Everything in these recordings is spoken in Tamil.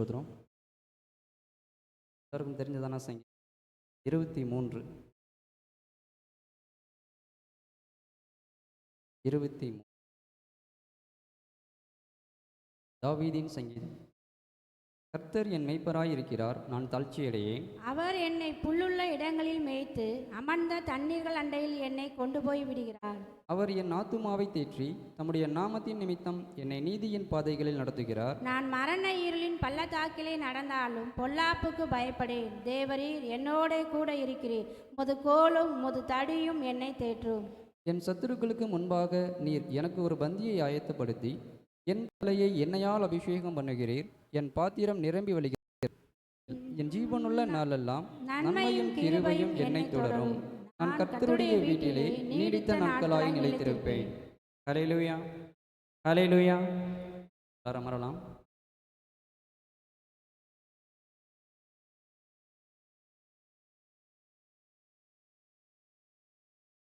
ஸ்தோத்திரம். எல்லாருக்கும் தெரிஞ்சதானா சங்கி இருபத்தி மூன்று. இருபத்தி மூணு தாவீதின் சங்கீதம். கர்த்தர் என் மெய்ப்பராய் இருக்கிறார் நான் தாழ்ச்சியடையேன் அவர் என்னை புல்லுள்ள இடங்களில் மேய்த்து அமர்ந்த தண்ணீர்கள் அண்டையில் என்னை கொண்டு போய் விடுகிறார். அவர் என் ஆத்துமாவை தேற்றி தம்முடைய நாமத்தின் நிமித்தம் என்னை நீதியின் பாதைகளில் நடத்துகிறார். நான் மரண இருளின் பள்ளத்தாக்கிலே நடந்தாலும் பொல்லாப்புக்கு பயப்படேன். தேவரீர் என்னோடே கூட இருக்கிறீர். முது கோலும் முது தடியும் என்னை தேற்றும். என் சத்துருக்களுக்கு முன்பாக நீர் எனக்கு ஒரு பந்தியை ஆயத்தப்படுத்தி என் தலையை எண்ணெயால் அபிஷேகம் பண்ணுகிறீர். என் பாத்திரம் நிரம்பி வழிகிறீர் என் ஜீவனுள்ள நாளெல்லாம் நன்மையும் கிருபையும் என்னை தொடரும். நான் கர்த்தருடைய வீட்டிலே நீடித்த நாட்களாய் நிலைத்திருப்பேன். ஹalleluya. ஹalleluya. எல்லாரும் அமரலாம்.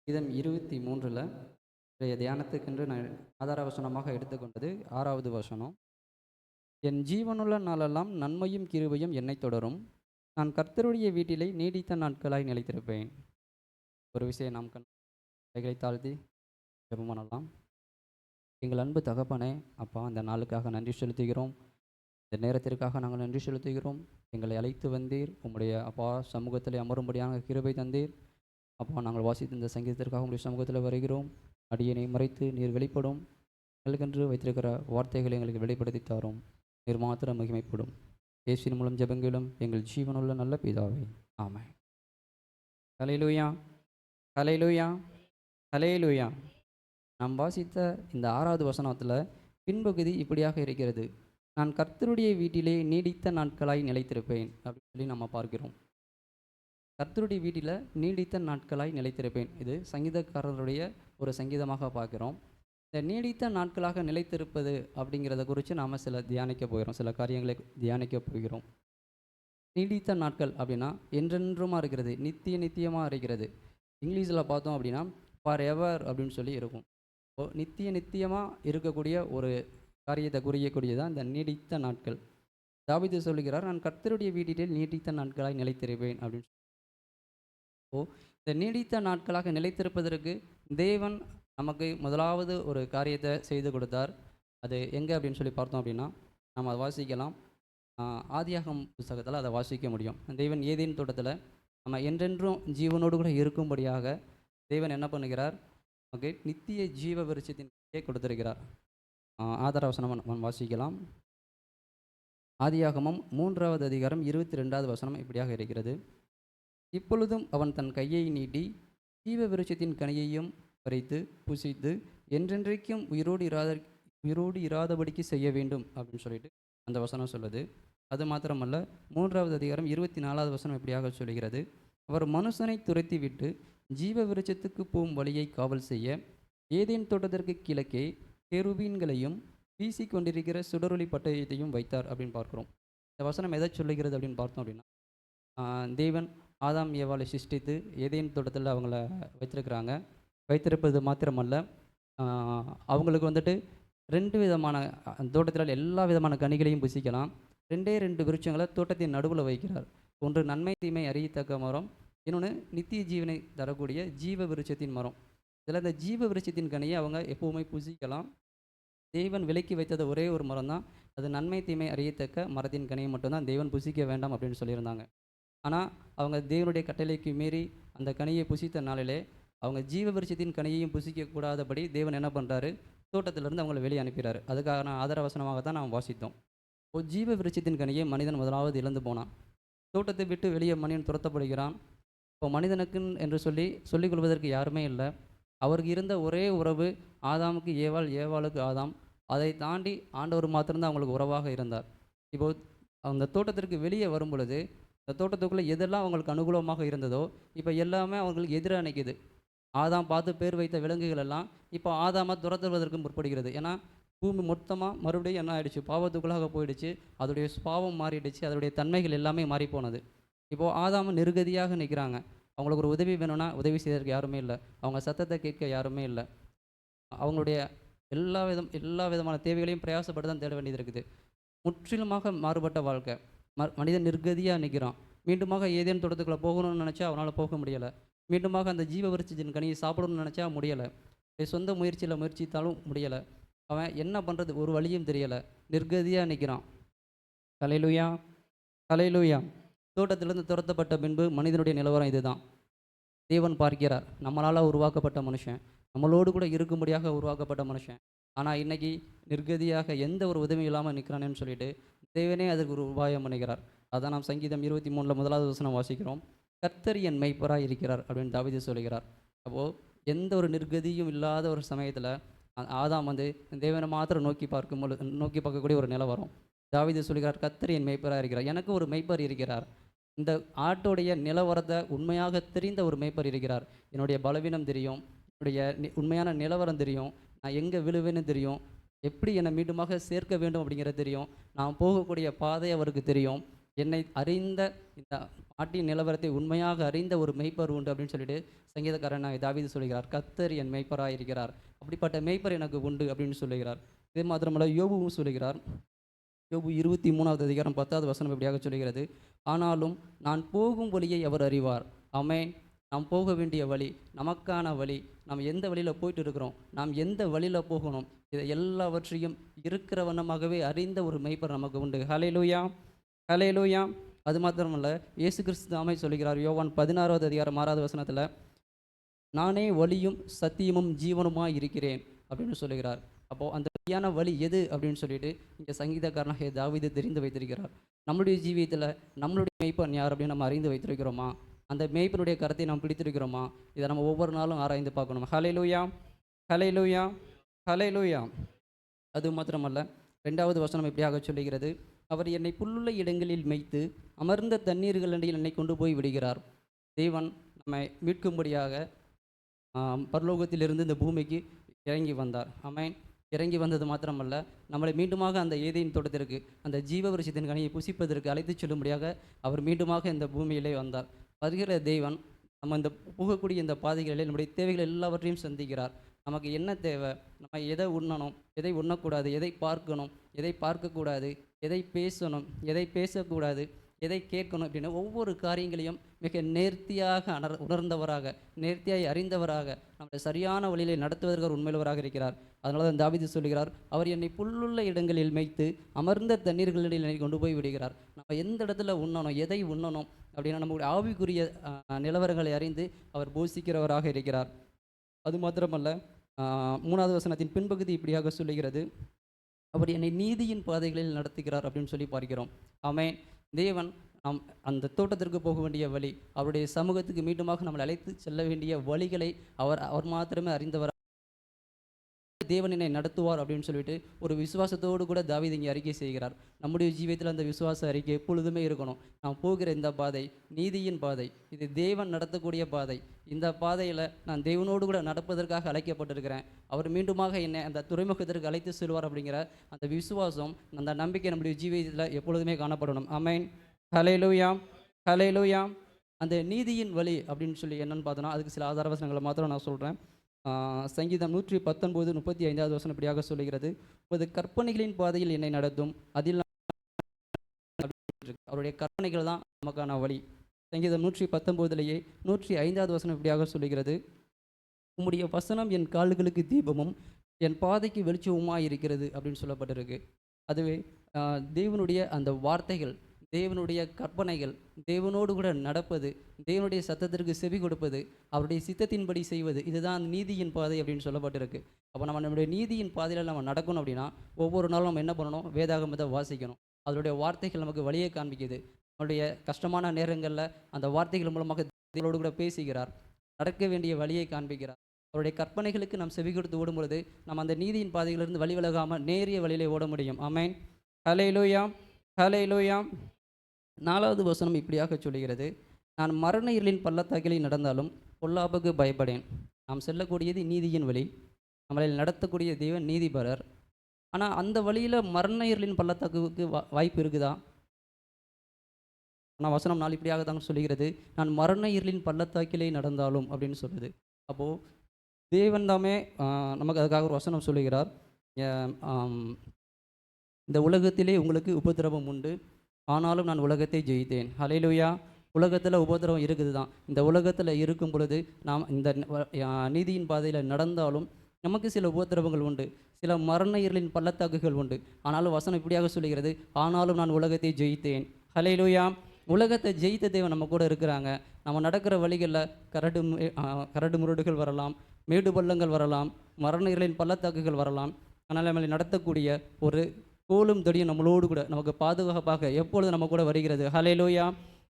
இதம் இருபத்தி மூன்றில் இன்றைய தியானத்துக்கென்று நான் ஆதார வசனமாக எடுத்துக்கொண்டது ஆறாவது வசனம். என் ஜீவனுள்ள நாளெல்லாம் நன்மையும் கிருபையும் என்னை தொடரும். நான் கர்த்தருடைய வீட்டிலே நீடித்த நாட்களாய் நிலைத்திருப்பேன். ஒரு விஷயம் நாம் கண் கைகளை தாழ்த்தி ஜெபம் பண்ணலாம். எங்கள் அன்பு தகப்பனே அப்பா அந்த நாளுக்காக நன்றி செலுத்துகிறோம். இந்த நேரத்திற்காக நாங்கள் நன்றி செலுத்துகிறோம். எங்களை அழைத்து வந்தீர். உங்களுடைய அப்பா சமூகத்தில் அமரும்படியான கிருபை தந்தீர். அப்பா நாங்கள் வாசித்த இந்த சங்கீதத்திற்காக உங்களுடைய சமூகத்தில் வருகிறோம். அடியனை மறைத்து நீர் வெளிப்படும். எங்களுக்கென்று வைத்திருக்கிற வார்த்தைகளை எங்களுக்கு வெளிப்படுத்தி தாரும். நீர் மாத்திரம் மகிமைப்படும். இயேசின் மூலம் ஜெபங்களும் எங்கள் ஜீவனுள்ள நல்ல பிதாவே. ஆமை ஹalleluya. ஹalleluya. ஹalleluya. நாம் வாசித்த இந்த ஆறாவது வசனத்தில் பின்பகுதி இப்படியாக இருக்கிறது. நான் கர்த்தருடைய வீட்டிலே நீடித்த நாட்களாய் நிலைத்திருப்பேன். அப்படின்னு சொல்லி நம்ம பார்க்கிறோம். கர்த்தருடைய வீட்டில் நீடித்த நாட்களாய் நிலைத்திருப்பேன். இது சங்கீதக்காரருடைய ஒரு சங்கீதமாக பார்க்கிறோம். இந்த நீடித்த நாட்களாக நிலைத்திருப்பது அப்படிங்கிறத குறித்து நாம் சில தியானிக்க போகிறோம். சில காரியங்களை தியானிக்க போகிறோம். நீடித்த நாட்கள் அப்படின்னா என்றென்றுமா இருக்கிறது? நித்திய நித்தியமாக இருக்கிறது. இங்கிலீஷில் பார்த்தோம் அப்படின்னா ஃபார் எவர் அப்படின்னு சொல்லி இருக்கும். இப்போ நித்திய நித்தியமாக இருக்கக்கூடிய ஒரு காரியத்தை குறியக்கூடியதான் இந்த நீடித்த நாட்கள். தாவீது சொல்லுகிறார் நான் கர்த்தருடைய வீட்டில் நீடித்த நாட்களாக நிலைத்திருப்பேன் அப்படின்னு ஓ இந்த நீடித்த நாட்களாக நிலைத்திருப்பதற்கு தேவன் நமக்கு முதலாவது ஒரு காரியத்தை செய்து கொடுத்தார். அது எங்கே அப்படின்னு சொல்லி பார்த்தோம் அப்படின்னா நம்ம அதை வாசிக்கலாம். ஆதியாகம் புஸ்தகத்தில் அதை வாசிக்க முடியும். தெய்வன் ஏதேன் தோட்டத்தில் நம்ம என்றென்றும் ஜீவனோடு கூட இருக்கும்படியாக தெய்வன் என்ன பண்ணுகிறார்? நமக்கு நித்திய ஜீவ விருட்சத்தின் கொடுத்திருக்கிறார். ஆதாரவசனம் வசனம் நம்ம வாசிக்கலாம். ஆதியாகமும் மூன்றாவது அதிகாரம் இருபத்தி ரெண்டாவது வசனம் இப்படியாக இருக்கிறது. இப்பொழுதும் அவன் தன் கையை நீட்டி ஜீவ விருட்சத்தின் கனியையும் பறித்து புசித்து என்றென்றைக்கும் உயிரோடு இராத உயிரோடு இராதபடிக்கு செய்ய வேண்டும் அப்படின்னு சொல்லிட்டு அந்த வசனம் சொல்லுது. அது மாத்திரமல்ல மூன்றாவது அதிகாரம் இருபத்தி நாலாவது வசனம் எப்படியாக சொல்கிறது அவர் மனுஷனை துரத்தி விட்டு ஜீவ விருட்சத்துக்கு போகும் வழியை காவல் செய்ய ஏதேன் தோட்டத்திற்கு கிழக்கே கெருபீன்களையும் வீசி கொண்டிருக்கிற சுடரொளி பட்டயத்தையும் வைத்தார் அப்படின்னு பார்க்குறோம். இந்த வசனம் எதை சொல்லுகிறது அப்படின்னு பார்த்தோம் அப்படின்னா தேவன் ஆதாம் ஏவாளை சிருஷ்டித்து ஏதேன் தோட்டத்தில் அவங்கள வச்சிருக்கிறாங்க வைத்திருப்பது மாத்திரமல்ல. அவங்களுக்கு வந்துட்டு ரெண்டு விதமான தோட்டத்தில் எல்லா விதமான கனிகளையும் புசிக்கலாம். ரெண்டே ரெண்டு விருட்சங்களை தோட்டத்தின் நடுவில் வைக்கிறார். ஒன்று நன்மை தீமை அறியத்தக்க மரம். இன்னொன்று நித்திய ஜீவனை தரக்கூடிய ஜீவ விருட்சத்தின் மரம். இதில் இந்த ஜீவ விருட்சத்தின் கனியை அவங்க எப்போவுமே புசிக்கலாம். தெய்வன் விலக்கி வைத்தது ஒரே ஒரு மரம் தான் அது நன்மை தீமை அறியத்தக்க மரத்தின் கனியை மட்டும்தான் தெய்வன் புசிக்க வேண்டாம் அப்படின்னு சொல்லியிருந்தாங்க. ஆனால் அவங்க தேவனுடைய கட்டளைக்கு மீறி அந்த கனியை புசித்த நாளிலே அவங்க ஜீவ விருட்சத்தின் கனியையும் புசிக்கக்கூடாதபடி தேவன் என்ன பண்ணுறாரு தோட்டத்திலிருந்து அவங்களை வெளியே அனுப்பிறாரு. அதுக்கான ஆதார வசனமாக தான் நாம் வாசித்தோம். இப்போ ஜீவ விருட்சத்தின் கனியை மனிதன் முதலாவது இழந்து போனான். தோட்டத்தை விட்டு வெளியே மனிதன் துரத்தப்படுகிறான். இப்போ மனிதனுக்குன்னு என்று சொல்லி சொல்லிக் கொள்வதற்கு யாருமே இல்லை. அவருக்கு இருந்த ஒரே உறவு ஆதாமுக்கு ஏவாள் ஏவாளுக்கு ஆதாம். அதை தாண்டி ஆண்டவர் மாத்திரம்தான் அவங்களுக்கு உறவாக இருந்தார். இப்போ அந்த தோட்டத்திற்கு வெளியே வரும் பொழுது இந்த தோட்டத்துக்குள்ளே எதெல்லாம் அவங்களுக்கு அனுகூலமாக இருந்ததோ இப்போ எல்லாமே அவங்களுக்கு எதிராக நிற்கிது ஆதாம் பார்த்து பேர் வைத்த விலங்குகள் எல்லாம் இப்போ ஆதாமாக துரத்துவதற்கு முற்படுகிறது. ஏன்னா பூமி மொத்தமாக மறுபடியும் என்ன ஆயிடுச்சு? பாவத்துக்குள்ளாக போயிடுச்சு. அதோடைய பாவம் மாறிடுச்சு. அதோடைய தன்மைகள் எல்லாமே மாறி போனது இப்போது ஆதாம நிருகதியாக நிற்கிறாங்க அவங்களுக்கு ஒரு உதவி வேணும்னா உதவி செய்வதற்கு யாருமே இல்லை. அவங்க சத்தத்தை கேட்க யாருமே இல்லை. அவங்களுடைய எல்லா விதம் எல்லா விதமான தேவைகளையும் பிரயாசப்பட்டு தான் தேட வேண்டியது இருக்குது. முற்றிலுமாக மாறுபட்ட வாழ்க்கை. ம மனிதன் நிர்கதியாக நிற்கிறான் மீண்டுமாக ஏதேனும் தோட்டத்துக்குள்ளே போகணும்னு நினச்சா அவனால் போக முடியலை. மீண்டுமாக அந்த ஜீவ விருட்சத்தின் கனியை சாப்பிடணும்னு நினச்சா முடியலை. சொந்த முயற்சியில் முயற்சித்தாலும் முடியலை. அவன் என்ன பண்ணுறது ஒரு வழியும் தெரியலை. நிர்கதியாக நிற்கிறான் கலையிலுயா கலையிலுயா தோட்டத்திலிருந்து துரத்தப்பட்ட பின்பு மனிதனுடைய நிலவரம் இதுதான். தேவன் பார்க்கிறார். நம்மளால் உருவாக்கப்பட்ட மனுஷன். நம்மளோடு கூட இருக்கும்படியாக உருவாக்கப்பட்ட மனுஷன். ஆனால் இன்னைக்கு நிர்கதியாக எந்த ஒரு உதவியும் இல்லாமல் நிற்கிறானேன்னு சொல்லிட்டு தேவனே அதற்கு ஒரு உபாயம் பண்ணுகிறார். அதான் நாம் சங்கீதம் இருபத்தி மூணில் முதலாவது வசனம் வாசிக்கிறோம். கர்த்தர் என் மெய்ப்பராக இருக்கிறார் அப்படின்னு தாவீது சொல்கிறார் அப்போது எந்த ஒரு நிர்கதியும் இல்லாத ஒரு சமயத்தில் ஆதாம் வந்து தேவனை மாத்திரம் நோக்கி பார்க்கும் பொழுது நோக்கி பார்க்கக்கூடிய ஒரு நிலை வரும். தாவீது சொல்கிறார் கத்தர் என் மெய்ப்பராக இருக்கிறார். எனக்கு ஒரு மெய்ப்பர் இருக்கிறார். இந்த ஆட்டோடைய நிலவரத்தை உண்மையாக தெரிந்த ஒரு மெய்ப்பர் இருக்கிறார். என்னுடைய பலவீனம் தெரியும் என்னுடைய நி- உண்மையான நிலவரம் தெரியும். நான் எங்கே விழுவேன்னு தெரியும். எப்படி என்னை மீண்டுமாக சேர்க்க வேண்டும் அப்படிங்கிறது தெரியும். நான் போகக்கூடிய பாதை அவருக்கு தெரியும். என்னை அறிந்த இந்த ஆட்டின் நிலவரத்தை உண்மையாக அறிந்த ஒரு மெய்ப்பர் உண்டு அப்படின்னு சொல்லிட்டு சங்கீதக்காரன் தாவீது சொல்கிறார் கத்தர் என் மெய்ப்பராக இருக்கிறார். அப்படிப்பட்ட மெய்ப்பர் எனக்கு உண்டு அப்படின்னு சொல்லுகிறார். இது மாத்திரமல்ல யோபுவும் சொல்லுகிறார். யோபு இருபத்தி மூணாவது அதிகாரம் பத்தாவது வசனம் இப்படியாக சொல்கிறது ஆனாலும் நான் போகும் வழியை அவர் அறிவார். அமே நாம் போக வேண்டிய வழி நமக்கான வழி நாம் எந்த வழியில் போயிட்டு இருக்கிறோம் நாம் எந்த வழியில் போகணும் இதை எல்லாவற்றையும் இருக்கிற வண்ணமாகவே அறிந்த ஒரு மெய்ப்பர் நமக்கு உண்டு. ஹலேலூயா ஹலேலூயா அது மாத்திரமல்ல இயேசு கிறிஸ்து தாமே சொல்கிறார் யோவான் பதினாறாவது அதிகாரம் ஆறாவது வசனத்தில் நானே வழியும் சத்தியமும் ஜீவனுமாக இருக்கிறேன் அப்படின்னு சொல்லுகிறார். அப்போது அந்த சரியான வழி எது அப்படின்னு சொல்லிட்டு இங்கே சங்கீதக்காரனாக இது தெரிந்து வைத்திருக்கிறார். நம்மளுடைய ஜீவியத்தில் நம்மளுடைய மெய்ப்பன் யார் அப்படின்னு நம்ம அறிந்து வைத்திருக்கிறோமா? அந்த மெய்ப்பனுடைய கருத்தை நாம் பிடித்திருக்கிறோமா? இதை நம்ம ஒவ்வொரு நாளும் ஆராய்ந்து பார்க்கணும். ஹலை லூயா ஹலை லூயா ஹலை லூயா அது மாத்திரமல்ல ரெண்டாவது வசனம் இப்படியாக சொல்லுகிறது அவர் என்னை புல்லுள்ள இடங்களில் மேய்த்து அமர்ந்த தண்ணீர்கள் என்னை கொண்டு போய் விடுகிறார். தேவன் நம்மை மீட்கும்படியாக பரலோகத்திலிருந்து இந்த பூமிக்கு இறங்கி வந்தார். அமேன் இறங்கி வந்தது மாத்திரமல்ல நம்மளை மீண்டுமாக அந்த ஏதேன் தோட்டத்திற்கு அந்த ஜீவ விருஷத்தின் கனியை புசிப்பதற்கு அழைத்துச் செல்லும்படியாக அவர் மீண்டுமாக இந்த பூமியிலே வந்தார். வருகிற தெய்வன் நம்ம இந்த புகக்கூடிய இந்த பாதைகளில் நம்முடைய தேவைகள் எல்லாவற்றையும் சந்திக்கிறார். நமக்கு என்ன தேவை? நம்ம எதை உண்ணணும்? எதை உண்ணக்கூடாது? எதை பார்க்கணும்? எதை பார்க்கக்கூடாது? எதை பேசணும் எதை பேசக்கூடாது எதை கேட்கணும் அப்படின்னு ஒவ்வொரு காரியங்களையும் மிக நேர்த்தியாக அணர் உணர்ந்தவராக நேர்த்தியாய் அறிந்தவராக நம்மளை சரியான வழியிலே நடத்துவதற்கு அவர் உண்மையிலவராக இருக்கிறார். அதனால தான் தாவீது சொல்கிறார் அவர் என்னை புல்லுள்ள இடங்களில் மேய்த்து அமர்ந்த தண்ணீர்களில் என்னை கொண்டு போய் விடுகிறார். நம்ம எந்த இடத்துல உண்ணணும் எதை உண்ணணும்? அப்படின்னா நம்முடைய ஆவிக்குரிய நிலவரங்களை அறிந்து அவர் போஷிக்கிறவராக இருக்கிறார். அது மாத்திரமல்ல மூணாவது வசனத்தின் பின்பகுதி இப்படியாக சொல்லுகிறது. அவர் என்னை நீதியின் பாதைகளில் நடத்துகிறார் அப்படின்னு சொல்லி பார்க்கிறோம். ஆமேன். தேவன் நாம் அந்த தோட்டத்திற்கு போக வேண்டிய வழி அவருடைய சமூகத்துக்கு மீண்டுமாக நம்மளை அழைத்து செல்ல வேண்டிய வழிகளை அவர் அவர் மாத்திரமே அறிந்தவர் தேவன் என்னை நடத்துவார் அப்படின்னு சொல்லிட்டு ஒரு விசுவாசத்தோடு கூட தாவீது இங்கே அறிக்கை செய்கிறார். நம்முடைய ஜீவியத்தில் அந்த விசுவாச அறிக்கை எப்பொழுதுமே இருக்கணும். நான் போகிற இந்த பாதை நீதியின் பாதை இது தேவன் நடத்தக்கூடிய பாதை. இந்த பாதையில் நான் தேவனோடு கூட நடப்பதற்காக அழைக்கப்பட்டிருக்கிறேன். அவர் மீண்டுமாக என்னை அந்த துறைமுகத்திற்கு அழைத்து செல்வார் அப்படிங்கிற அந்த விசுவாசம் அந்த நம்பிக்கை நம்முடைய ஜீவியத்தில் எப்பொழுதுமே காணப்படணும். அமேன் ஹலேலூயா ஹலேலூயா அந்த நீதியின் வழி அப்படின்னு சொல்லி என்னென்னு பார்த்தோன்னா அதுக்கு சில ஆதார வசனங்களை மாத்திரம் நான் சொல்கிறேன் சங்கீதம் நூற்றி பத்தொன்பது முப்பத்தி ஐந்தாவது வசனம் இப்படியாக சொல்லுகிறது. உமது கற்பனைகளின் பாதையில் என்னை நடத்தும் அதில் அவருடைய கற்பனைகள் தான் நமக்கான வழி. சங்கீதம் நூற்றி பத்தொம்போதுலேயே நூற்றி ஐந்தாவது வசனம் இப்படியாக சொல்லுகிறது. உம்முடைய வசனம் என் கால்களுக்கு தீபமும் என் பாதைக்கு வெளிச்சமுமாக இருக்கிறது அப்படின்னு சொல்லப்பட்டிருக்கு. அதுவே தேவனுடைய அந்த வார்த்தைகள் தேவனுடைய கற்பனைகள் தேவனோடு கூட நடப்பது தேவனுடைய சத்தத்திற்கு செவி கொடுப்பது அவருடைய சித்தத்தின்படி செய்வது இதுதான் நீதியின் பாதை அப்படின்னு சொல்லப்பட்டிருக்கு. அப்போ நம்ம நம்முடைய நீதியின் பாதையில் நம்ம நடக்கணும் அப்படின்னா ஒவ்வொரு நாளும் நம்ம என்ன பண்ணணும்? வேதாகமத்தை வாசிக்கணும். அதனுடைய வார்த்தைகள் நமக்கு வழியை காண்பிக்குது. நம்மளுடைய கஷ்டமான நேரங்களில் அந்த வார்த்தைகள் மூலமாக தேவனோடு கூட பேசுகிறார். நடக்க வேண்டிய வழியை காண்பிக்கிறார். அவருடைய கற்பனைகளுக்கு நாம் செவி கொடுத்து ஓடும் பொழுது நம்ம அந்த நீதியின் பாதையிலிருந்து வழி விலகாமல் நேரிய வழியிலே ஓட முடியும். அமேன் ஹலே லோயா ஹலே லோயா நாலாவது வசனம் இப்படியாக சொல்கிறது நான் மரண இருளின் பள்ளத்தாக்கிலே நடந்தாலும் பொல்லாப்புக்கு பயப்படேன். நாம் செல்லக்கூடியது நீதியின் வழி. நம்மளை நடத்தக்கூடிய தேவன் நீதிபரர். ஆனால் அந்த வழியில் மரண இருளின் பள்ளத்தாக்குக்கு வா வாய்ப்பு இருக்குதா? ஆனால் வசனம் நாள் இப்படியாக தான் சொல்லுகிறது. நான் மரண இருளின் பள்ளத்தாக்கிலே நடந்தாலும் அப்படின்னு சொல்லுது. அப்போது தேவன் தாமே நமக்கு அதுக்காக ஒரு வசனம் சொல்லுகிறார். இந்த உலகத்திலே உங்களுக்கு உபத்திரவம் உண்டு. ஆனாலும் நான் உலகத்தை ஜெயித்தேன். ஹலையிலுயா உலகத்தில் உபத்திரவம் இருக்குது தான் இந்த உலகத்தில் இருக்கும் பொழுது நாம் இந்த வ- நீதியின் பாதையில் நடந்தாலும் நமக்கு சில உபத்திரவங்கள் உண்டு. சில மரணயர்களின் பள்ளத்தாக்குகள் உண்டு. ஆனாலும் வசனம் இப்படியாக சொல்கிறது ஆனாலும் நான் உலகத்தை ஜெயித்தேன். ஹலையிலுயா உலகத்தை ஜெயித்த தேவன் நம்ம கூட இருக்கிறாங்க. நம்ம நடக்கிற வழிகளில் கரடு மு- கரடு முரடுகள் வரலாம் மேடு பள்ளங்கள் வரலாம் மரண பள்ளத்தாக்குகள் வரலாம். ஆனால் நம்மளை நடத்தக்கூடிய ஒரு கோலும் தொடியும் நம்மளோடு கூட நமக்கு பாதுகாப்பாக எப்பொழுது நம்ம கூட வருகிறது. ஹலேலூயா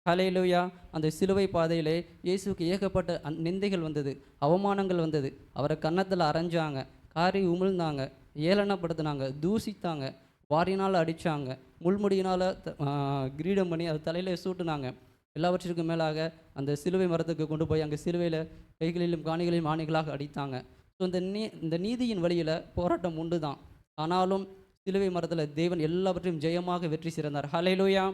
ஹலேலூயா அந்த சிலுவை பாதையிலே இயேசுக்கு ஏகப்பட்ட அந் நிந்தைகள் வந்தது அவமானங்கள் வந்தது. அவரை கன்னத்தில் அரைஞ்சாங்க காரி உமிழ்ந்தாங்க ஏளனப்படுத்தினாங்க தூசித்தாங்க வாரினால் அடித்தாங்க முள்முடியினால் கிரீடம் பண்ணி அது தலையில் சூட்டுனாங்க. எல்லாவற்றிற்கும் மேலாக அந்த சிலுவை மரத்துக்கு கொண்டு போய் அங்கே சிலுவையில் கைகளிலும் காணிகளிலும் ஆணைகளாக அடித்தாங்க. ஸோ இந்த நீ இந்த நீதியின் வழியில் போராட்டம் உண்டு தான் ஆனாலும் சிலுவை மரத்தில் தேவன் எல்லாவற்றையும் ஜெயமாக வெற்றி சிறந்தார். ஹலேலூயா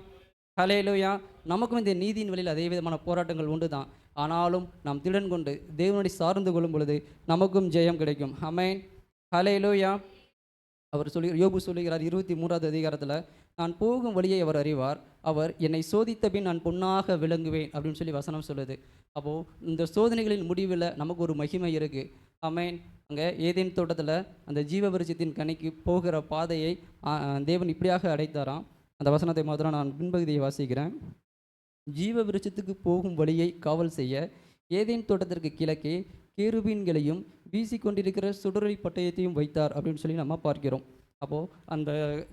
ஹலேலூயா நமக்கும் இந்த நீதியின் வழியில் அதே விதமான போராட்டங்கள் உண்டு தான் ஆனாலும் நாம் திடன் கொண்டு தேவனுடைய சார்ந்து கொள்ளும் பொழுது நமக்கும் ஜெயம் கிடைக்கும். அமேன் ஹலேலூயா அவர் சொல்லி யோபு சொல்லுகிறார் இருபத்தி மூன்றாவது அதிகாரத்தில் நான் போகும் வழியை அவர் அறிவார். அவர் என்னை சோதித்த பின் நான் பொன்னாக விளங்குவேன். அப்படின்னு சொல்லி வசனம் சொல்லுது. அப்போது இந்த சோதனைகளின் முடிவில் நமக்கு ஒரு மகிமை இருக்குது அமேன் அங்கே ஏதேன் தோட்டத்தில் அந்த ஜீவ கனிக்கு போகிற பாதையை தேவன் இப்படியாக அடைத்தாராம். அந்த வசனத்தை மாத்திரம் நான் பின்பகுதியை வாசிக்கிறேன். ஜீவ விருட்சத்துக்கு போகும் வழியை காவல் செய்ய ஏதேன் தோட்டத்திற்கு கிழக்கே கேருபீன்களையும் வீசிக்கொண்டிருக்கிற சுடரை பட்டயத்தையும் வைத்தார் அப்படின்னு சொல்லி நம்ம பார்க்கிறோம். அப்போது அந்த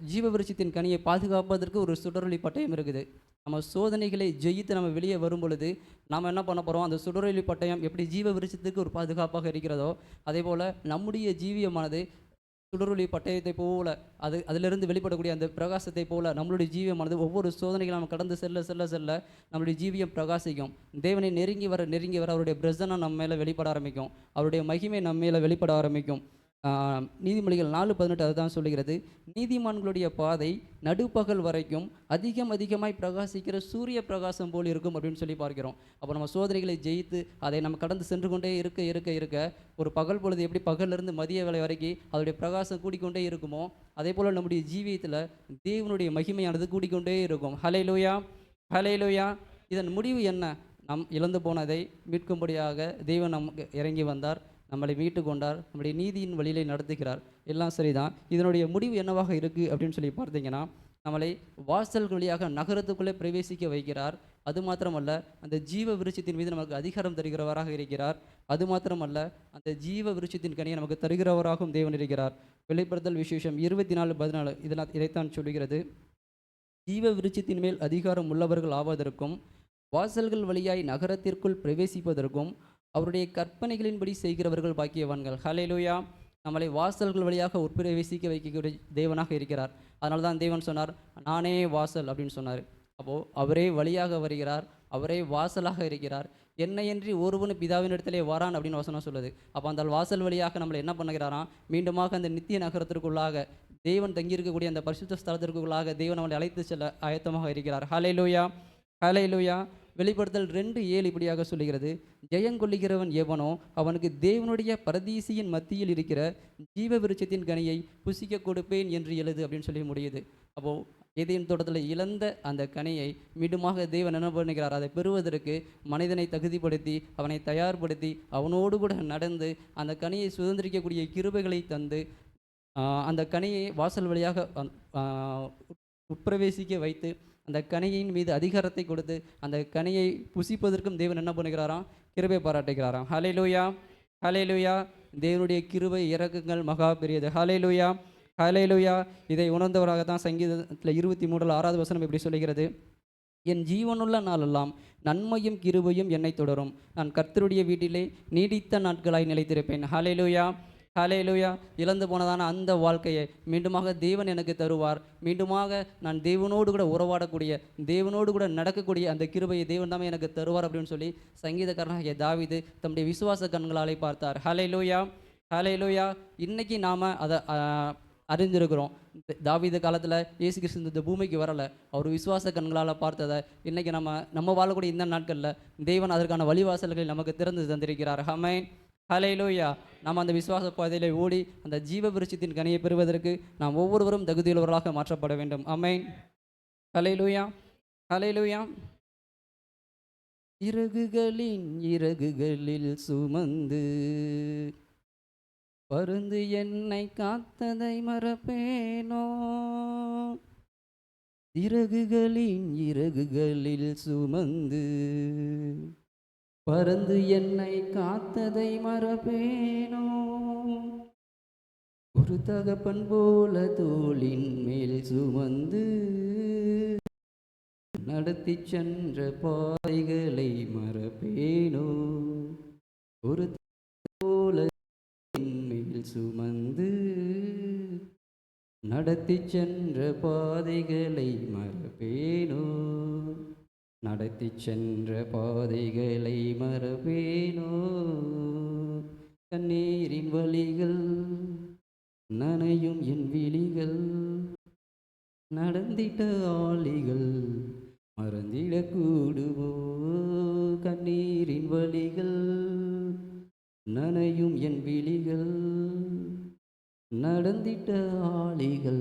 ஜீவ விருட்சத்தின் கனியை பாதுகாப்பதற்கு ஒரு சுடரொளி பட்டயம் இருக்குது. நம்ம சோதனைகளை ஜெயித்து நம்ம வெளியே வரும் பொழுது நாம் என்ன பண்ண போகிறோம் அந்த சுடரொளி பட்டயம் எப்படி ஜீவ விருட்சத்துக்கு ஒரு பாதுகாப்பாக இருக்கிறதோ அதே போல் நம்முடைய ஜீவியமானது சுடரொளி பட்டயத்தை போல அது அதிலிருந்து வெளிப்படக்கூடிய அந்த பிரகாசத்தை போல நம்மளுடைய ஜீவியமானது ஒவ்வொரு சோதனைகளை நம்ம கடந்து செல்ல செல்ல செல்ல நம்மளுடைய ஜீவியம் பிரகாசிக்கும். தேவனை நெருங்கி வர நெருங்கி வர அவருடைய பிரசனம் நம்ம மேலே வெளிப்பட ஆரம்பிக்கும். அவருடைய மகிமை நம்ம மேலே வெளிப்பட ஆரம்பிக்கும். நீதிமொழிகள் நாலு பதினெட்டு அதுதான் சொல்லுகிறது. நீதிமான்களுடைய பாதை நடுப்பகல் வரைக்கும் அதிகம் அதிகமாய் பிரகாசிக்கிற சூரிய பிரகாசம் போல் இருக்கும் அப்படின்னு சொல்லி பார்க்கிறோம். அப்போ நம்ம சோதனைகளை ஜெயித்து அதை நம்ம கடந்து சென்று கொண்டே இருக்க இருக்க இருக்க ஒரு பகல் பொழுது எப்படி பகல்லேருந்து மதிய வேலை வரைக்கும் அதோடைய பிரகாசம் கூடிக்கொண்டே இருக்குமோ அதே போல் நம்முடைய ஜீவியத்தில் தேவனுடைய மகிமையானது கூடிக்கொண்டே இருக்கும். ஹலேலூயா ஹலேலூயா இதன் முடிவு என்ன? நம் இழந்து போனதை மீட்கும்படியாக தெய்வம் நமக்கு இறங்கி வந்தார். நம்மளை மீட்டு கொண்டார் நம்முடைய நீதியின் வழியிலே நடத்துகிறார். எல்லாம் சரிதான். இதனுடைய முடிவு என்னவாக இருக்குது அப்படின்னு சொல்லி பார்த்தீங்கன்னா நம்மளை வாசல் வழியாக நகரத்துக்குள்ளே பிரவேசிக்க வைக்கிறார். அது மாத்திரமல்ல அந்த ஜீவ விருட்சத்தின் மீது நமக்கு அதிகாரம் தருகிறவராக இருக்கிறார். அது மாத்திரமல்ல அந்த ஜீவ விருட்சத்தின் கனியை நமக்கு தருகிறவராகவும் தேவன் இருக்கிறார். வெளிப்படுத்தல் விசேஷம் இருபத்தி நாலு பதினாலு இதனால் இதைத்தான் சொல்கிறது. ஜீவ விருட்சத்தின் மேல் அதிகாரம் உள்ளவர்கள் ஆவதற்கும் வாசல்கள் வழியாய் நகரத்திற்குள் பிரவேசிப்பதற்கும் அவருடைய கற்பனைகளின்படி செய்கிறவர்கள் பாக்கியவான்கள். ஹலேலூயா நம்மளை வாசல்கள் வழியாக உட்பிரவேசிக்க வைக்கக்கூடிய தேவனாக இருக்கிறார். அதனால தான் தேவன் சொன்னார் நானே வாசல் அப்படின்னு சொன்னார். அப்போது அவரே வழியாக வருகிறார் அவரே வாசலாக இருக்கிறார். என்னையன்றி ஒருவனு பிதாவின் இடத்திலே வரான் அப்படின்னு வசனம் சொல்லுது. அப்போ அந்த வாசல் வழியாக நம்மளை என்ன பண்ணுகிறாராம் மீண்டுமாக அந்த நித்திய நகரத்திற்குள்ளாக தேவன் தங்கியிருக்கக்கூடிய அந்த பரிசுத்த ஸ்தலத்திற்குள்ளாக தேவன் நம்மளை அழைத்து செல்ல ஆயத்தமாக இருக்கிறார். ஹalleluya லூயா வெளிப்படுத்தல் ரெண்டு ஏழு இப்படியாக சொல்லுகிறது. ஜெயங்கொள்ளுகிறவன் எவனோ அவனுக்கு தேவனுடைய பரதீசியின் மத்தியில் இருக்கிற ஜீவ விருட்சத்தின் கனியை புசிக்க கொடுப்பேன் என்று எழுது அப்படின்னு சொல்லி முடியுது. அப்போது எதையும் தோட்டத்தில் இழந்த அந்த கனியை மீண்டுமாக தேவன் என்ன பண்ணுகிறார்? அதை பெறுவதற்கு மனிதனை தகுதிப்படுத்தி அவனை தயார்படுத்தி அவனோடு கூட நடந்து அந்த கனியை சுதந்திரிக்கக்கூடிய கிருபைகளை தந்து அந்த கனியை வாசல் வழியாக உட்பிரவேசிக்க வைத்து அந்த கனியின் மீது அதிகாரத்தை கொடுத்து அந்த கனியை புசிப்பதற்கும் தேவன் என்ன பண்ணுகிறாராம்? கிருபை பாராட்டுகிறாராம். ஹalleluya ஹalleluya தேவனுடைய கிருபை இறக்குங்கள் மகா பெரியது. ஹalleluya ஹalleluya இதை உணர்ந்தவராக தான் சங்கீதத்தில் இருபத்தி மூணில் ஆறாவது வசனம் இப்படி சொல்லுகிறது? என் ஜீவனுள்ள நாளெல்லாம் நன்மையும் கிருபையும் என்னை தொடரும். நான் கர்த்தருடைய வீட்டிலே நீடித்த நாட்களாய் நிலைத்திருப்பேன். ஹalleluya. ஹalleluya இழந்து போனதான அந்த வாழ்க்கையை மீண்டுமாக தேவன் எனக்கு தருவார். மீண்டுமாக நான் தேவனோடு கூட உறவாடக்கூடிய தேவனோடு கூட நடக்கக்கூடிய அந்த கிருபையை தேவன் தான் எனக்கு தருவார் அப்படின்னு சொல்லி சங்கீதக்காரனாகிய தாவிது தம்முடைய விசுவாச கண்களாலே பார்த்தார். ஹalleluya. ஹalleluya. இன்னைக்கு நாம் அதை அறிஞ்சிருக்கிறோம் தாவித காலத்தில் இயேசு கிறிஸ்து இந்த பூமிக்கு வரலை. அவர் விசுவாச கண்களால் பார்த்ததை இன்றைக்கி நம்ம நம்ம வாழக்கூடிய இந்த நாட்களில் தேவன் அதற்கான வழிவாசல்களை நமக்கு திறந்து தந்திருக்கிறார். ஹமேன் ஹலையிலோயா நாம் அந்த விசுவாச பாதையிலே ஓடி அந்த ஜீவ விருட்சத்தின் கனியை பெறுவதற்கு நாம் ஒவ்வொருவரும் தகுதியுள்ளவர்களாக மாற்றப்பட வேண்டும். அமைன் ஹலையிலூயா ஹலையிலூயா இறகுகளின் இறகுகளில் சுமந்து பருந்து என்னை காத்ததை மறப்பேனோ? இறகுகளின் இறகுகளில் சுமந்து பருந்து என்னை காத்ததை மறப்பேனோ ஒரு தகப்பன் போல தோளின் மேல் சுமந்து நடத்தி சென்ற பாதைகளை மறப்பேனோ ஒரு போல மேல் சுமந்து நடத்தி சென்ற பாதைகளை மறப்பேனோ நடத்தி சென்ற பாதைகளை மறப்பேனோ கண்ணீரின் வழிகள் நனையும் என் விழிகள் நடந்திட்ட ஆளிகள் மறந்திடக்கூடுமோ? கண்ணீரின் வழிகள் நனையும் என் விழிகள் நடந்திட்ட ஆளிகள்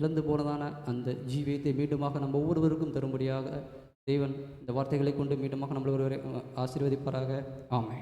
இழந்து போனதான அந்த ஜீவியத்தை மீண்டுமாக நம்ம ஒவ்வொருவருக்கும் தரும்படியாக தேவன் இந்த வார்த்தைகளை கொண்டு மீண்டுமாக நம்மளை ஒருவரை ஆசீர்வதிப்பாராக. ஆமை